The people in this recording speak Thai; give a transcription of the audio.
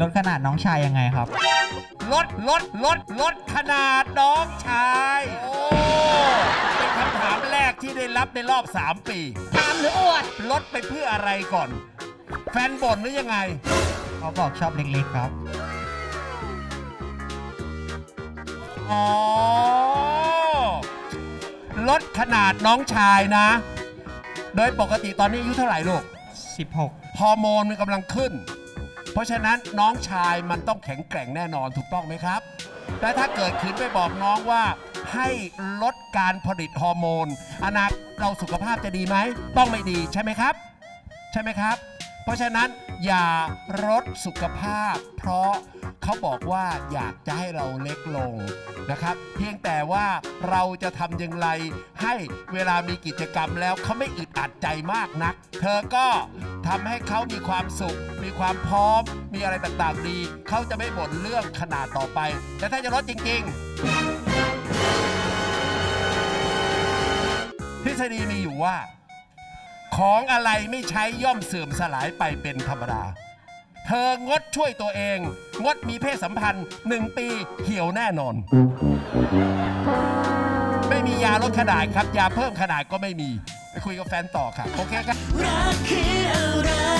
ลดขนาดน้องชายยังไงครับ ลดลดลดลดขนาดน้องชาย โอ้ เป็นคำถามแรกที่ได้รับในรอบ 3 ปี ตามหรืออวด ลดไปเพื่ออะไรก่อน แฟนบ่นหรือยังไง เขาบอกชอบเล็กๆครับ อ๋อ ลดขนาดน้องชายนะ โดยปกติตอนนี้อายุเท่าไหร่ลูก 16 ฮอร์โมนมันกำลังขึ้น เพราะฉะนั้นน้องชายมันต้องแข็งแกร่งแน่นอนถูกต้องไหมครับแต่ถ้าเกิดขืนไปบอกน้องว่า ให้ลดการผลิตฮอร์โมนอนาคตเราสุขภาพจะดีไหม ต้องไม่ดีใช่ไหมครับ ใช่ไหมครับ เพราะฉะนั้นอย่าลดสุขภาพ เพราะเขาบอกว่าอยากจะให้เราเล็กลงนะครับ เพียงแต่ว่าเราจะทำอย่างไร ให้เวลามีกิจกรรมแล้วเขาไม่อึดอัดใจมากนัก เธอก็ทำให้เขามีความสุข มีความพร้อม มีอะไรต่างๆดี เขาจะไม่บ่นเรื่องขนาดต่อไป แต่ถ้าจะลดจริง ๆ ทฤษฎีมีอยู่ว่า ของอะไรไม่ใช้ย่อมเสื่อมสลายไปเป็นธรรมดา เธองดช่วยตัวเอง งดมีเพศสัมพันธ์หนึ่งปีเหี่ยวแน่นอน ไม่มียาลดขนาดครับ ยาเพิ่มขนาดก็ไม่มี ไปคุยกับแฟนต่อค่ะ โอเคครับ รักคืออะไร